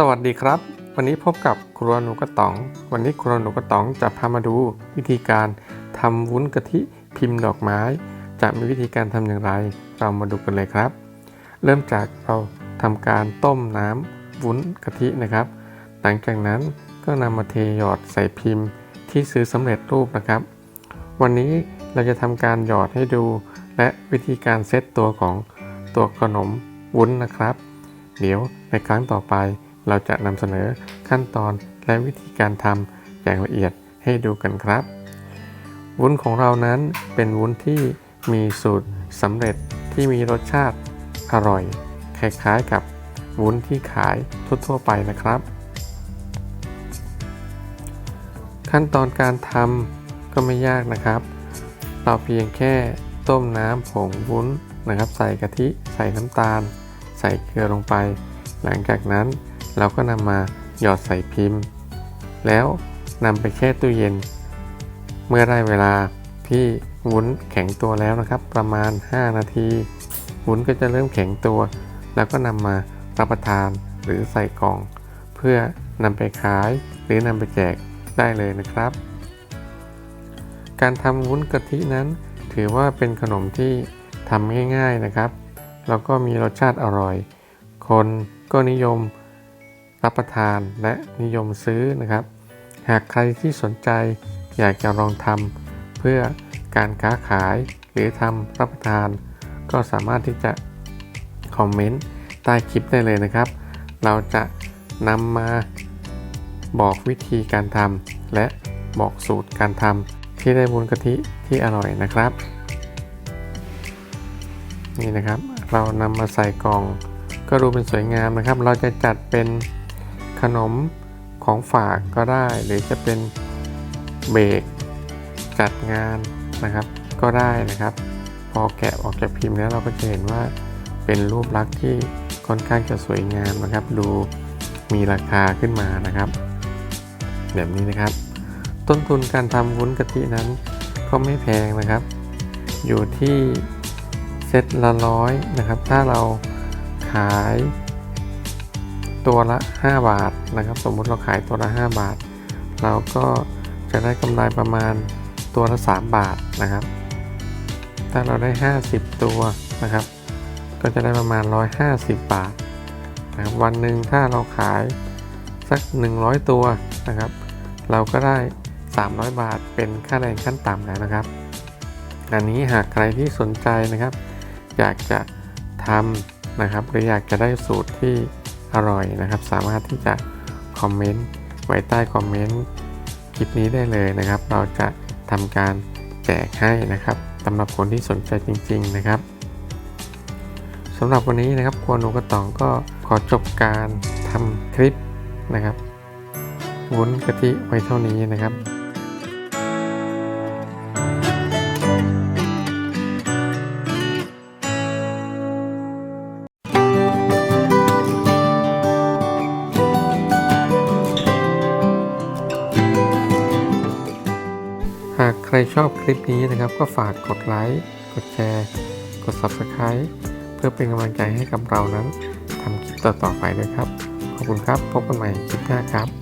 สวัสดีครับ วันนี้พบกับครัวหนูกระต๋อง วันนี้ครัวหนูกระต๋องจะพามาดูวิธีการทำวุ้นกะทิพิมพ์ดอกไม้ จะมีวิธีการทำอย่างไร เรามาดูกันเลยครับ เริ่มจากเราทำการต้มน้ำวุ้นกะทินะครับ หลังจากนั้นก็นำมาเทหยอดใส่พิมพ์ที่ซื้อสำเร็จรูปนะครับ วันนี้เราจะทำการหยอดให้ดู และวิธีการเซตตัวของตัวขนมวุ้นนะครับ เดี๋ยวในครั้งต่อไป เราจะนำเสนอขั้นตอนและวิธีการทำอย่างละเอียดให้ดูกันครับ วุ้นของเรานั้นเป็นวุ้นที่มีสูตรสำเร็จที่มีรสชาติอร่อย คล้ายๆกับวุ้นที่ขายทั่วๆไปนะครับ ขั้นตอนการทำก็ไม่ยากนะครับ เราเพียงแค่ต้มน้ำผงวุ้นนะครับ ใส่กะทิ ใส่น้ำตาล ใส่เกลือลงไป หลังจากนั้น เราก็นำมาหยอดใส่พิมพ์ แล้วนำไปแช่ตู้เย็น เมื่อได้เวลาที่วุ้นแข็งตัวแล้วนะครับ ประมาณ 5 นาที วุ้นก็จะเริ่มแข็งตัว แล้วก็นำมารับประทานหรือใส่กล่อง เพื่อนำไปขายหรือนำไปแจกได้เลยนะครับ การทำวุ้นกะทินั้น ถือว่าเป็นขนมที่ทำง่าย ๆนะครับ แล้วก็มีรสชาติอร่อย คนก็นิยม รับประทานและนิยมซื้อนะครับ หากใครที่สนใจอยากจะลองทำเพื่อการค้าขายหรือทำรับประทาน ก็สามารถที่จะคอมเมนต์ใต้คลิปได้เลยนะครับ เราจะนำมาบอกวิธีการทำและบอกสูตรการทำที่ได้บุญกะทิที่อร่อยนะครับ นี่นะครับ เรานำมาใส่กล่องก็ดูเป็นสวยงามนะครับ เราจะจัดเป็น ขนมของฝากก็ได้ หรือจะเป็นเบรกจัดงานนะครับ ก็ได้นะครับ พอแกะออกจากพิมพ์แล้วเราก็จะเห็นว่าเป็นรูปลักษณ์ที่ค่อนข้างจะสวยงามนะครับ ดูมีราคาขึ้นมานะครับ แบบนี้นะครับ ต้นทุนการทำวุ้นกะทินั้นก็ไม่แพงนะครับ อยู่ที่เซตละร้อยนะครับ ถ้าเราขาย ตัวละ 5 บาทนะครับ สมมุติเราขายตัวละ 5 บาท เราก็จะได้กำไรประมาณตัวละ 3 บาทนะครับ ถ้าเราได้ 50 ตัวนะครับ ก็จะได้ประมาณ 150 บาทนะครับวันหนึ่งถ้าเราขายสัก 100 ตัวนะครับ เราก็ได้ 300 บาทเป็นค่าแรงขั้นต่ำแล้วนะครับ อันนี้หากใครที่สนใจนะครับ อยากจะทำนะครับ หรืออยากจะได้สูตรที่ อร่อยนะครับ สามารถที่จะคอมเมนต์ไว้ใต้คอมเมนต์คลิปนี้ได้เลยนะครับ เราจะทำการแจกให้นะครับสำหรับคนที่สนใจจริง ๆนะครับสำหรับวันนี้นะครับครัวหนูกระต๋องก็ขอจบการทำคลิปนะครับวุ้นกะทิไว้เท่านี้นะครับ หากใครชอบคลิปนี้นะครับ ก็ฝากกดไลค์กดแชร์ กด Subscribe เพื่อเป็นกำลังใจให้กับเรานั้นทำคลิปต่อๆไปด้วยครับ ขอบคุณครับ พบกันใหม่คลิปหน้าครับ